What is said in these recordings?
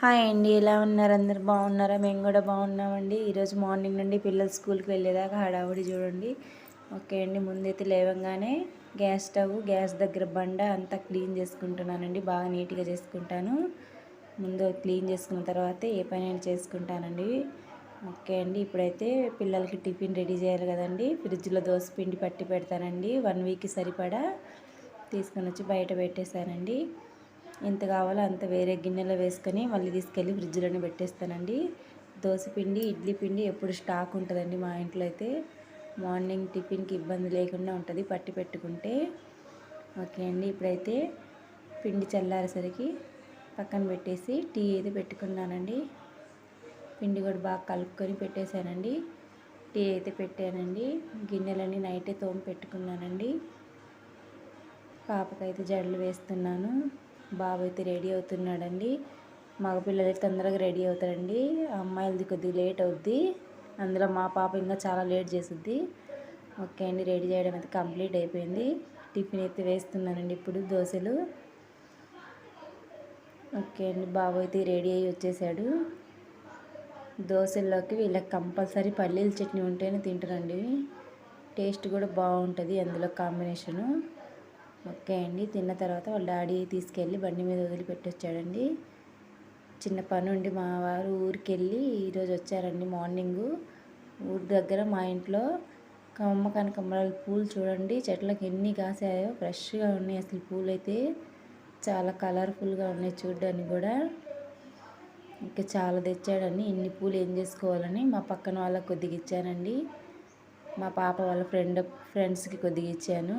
Hi అండి ఎలా ఉన్నారు? అందరు బాగున్నారా? మేము కూడా బాగున్నామండి. ఈరోజు మార్నింగ్ నుండి పిల్లలు స్కూల్కి వెళ్ళేదాకా హడావుడి చూడండి. ఓకే అండి ముందైతే లేవంగానే గ్యాస్ స్టవ్ గ్యాస్ దగ్గర బండ అంతా క్లీన్ చేసుకుంటున్నానండి. బాగా నీట్గా చేసుకుంటాను. ముందు క్లీన్ చేసుకున్న తర్వాత ఏ పని చేసుకుంటానండి. ఓకే అండి ఇప్పుడైతే పిల్లలకి టిఫిన్ రెడీ చేయాలి కదండి. ఫ్రిడ్జ్లో దోశ పిండి పట్టి పెడతానండి. వన్ వీక్కి సరిపడా తీసుకొని వచ్చి బయట పెట్టేశానండి. ఎంత కావాలో అంత వేరే గిన్నెలో వేసుకొని మళ్ళీ తీసుకెళ్ళి ఫ్రిడ్జ్లోనే పెట్టేస్తానండి. దోశ పిండి ఇడ్లీ పిండి ఎప్పుడు స్టాక్ ఉంటుందండి మా ఇంట్లో అయితే. మార్నింగ్ టిఫిన్కి ఇబ్బంది లేకుండా ఉంటుంది పట్టి పెట్టుకుంటే. ఓకే అండి ఇప్పుడైతే పిండి చల్లారేసరికి పక్కన పెట్టేసి టీ అయితే పెట్టుకున్నానండి. పిండి కూడా బాగా కలుపుకొని పెట్టేశానండి. టీ అయితే పెట్టానండి. గిన్నెలన్నీ నైటే తోమి పెట్టుకున్నానండి. పాపకైతే జడలు వేస్తున్నాను. బాబు అయితే రెడీ అవుతున్నాడండి. మగపిల్లలు అయితే తొందరగా రెడీ అవుతారండి. అమ్మాయిలది కొద్దిగా లేట్ అవుద్ది. అందులో మా పాప ఇంకా చాలా లేట్ చేస్తుంది ఓకే అండి రెడీ చేయడం అయితే కంప్లీట్ అయిపోయింది. టిఫిన్ అయితే వేస్తున్నానండి ఇప్పుడు దోశలు. ఓకే అండి బాబు అయితే రెడీ అయ్యి వచ్చేసాడు. దోశల్లోకి వీళ్ళకి కంపల్సరీ పల్లీల చట్నీ ఉంటేనే తింటారండి. టేస్ట్ కూడా బాగుంటుంది అందులో కాంబినేషను. ఓకే అండి. తిన్న తర్వాత వాళ్ళ డాడీ తీసుకెళ్ళి బండి మీద వదిలిపెట్టొచ్చాడండి. చిన్న పని ఉండి మా వారు ఊరికి వెళ్ళి ఈరోజు వచ్చారండి మార్నింగు. ఊరి దగ్గర మా ఇంట్లో కమ్మ కనకమ్మరాల పూలు చూడండి. చెట్లకు ఎన్ని కాసాయో ఫ్రెష్గా ఉన్నాయి అసలు పూలు అయితే చాలా కలర్ఫుల్గా ఉన్నాయి చూడడానికి కూడా. ఇంకా చాలా తెచ్చాడని ఇన్ని పూలు ఏం చేసుకోవాలని మా పక్కన వాళ్ళకి కొద్దిగా ఇచ్చానండి. మా పాప వాళ్ళ ఫ్రెండ్ ఫ్రెండ్స్కి కొద్దిగా ఇచ్చాను.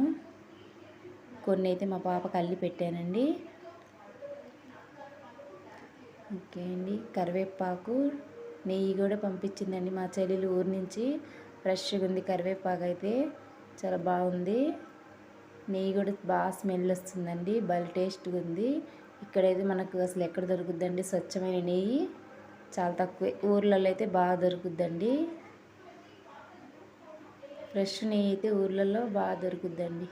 కొన్ని అయితే మా పాపకు అల్లి పెట్టానండి. ఓకే అండి. కరివేపాకు నెయ్యి కూడా పంపించిందండి మా చెల్లెలు ఊరి నుంచి. ఫ్రెష్గా ఉంది కరివేపాకు అయితే. చాలా బాగుంది. నెయ్యి కూడా బాగా స్మెల్ వస్తుందండి. భలే టేస్ట్గా ఉంది. ఇక్కడైతే మనకు అసలు ఎక్కడ దొరుకుద్దండి స్వచ్ఛమైన నెయ్యి? చాలా తక్కువ. ఊర్లలో అయితే బాగా దొరుకుద్దండి. ఫ్రెష్ నెయ్యి అయితే ఊర్లలో బాగా దొరుకుద్దండి.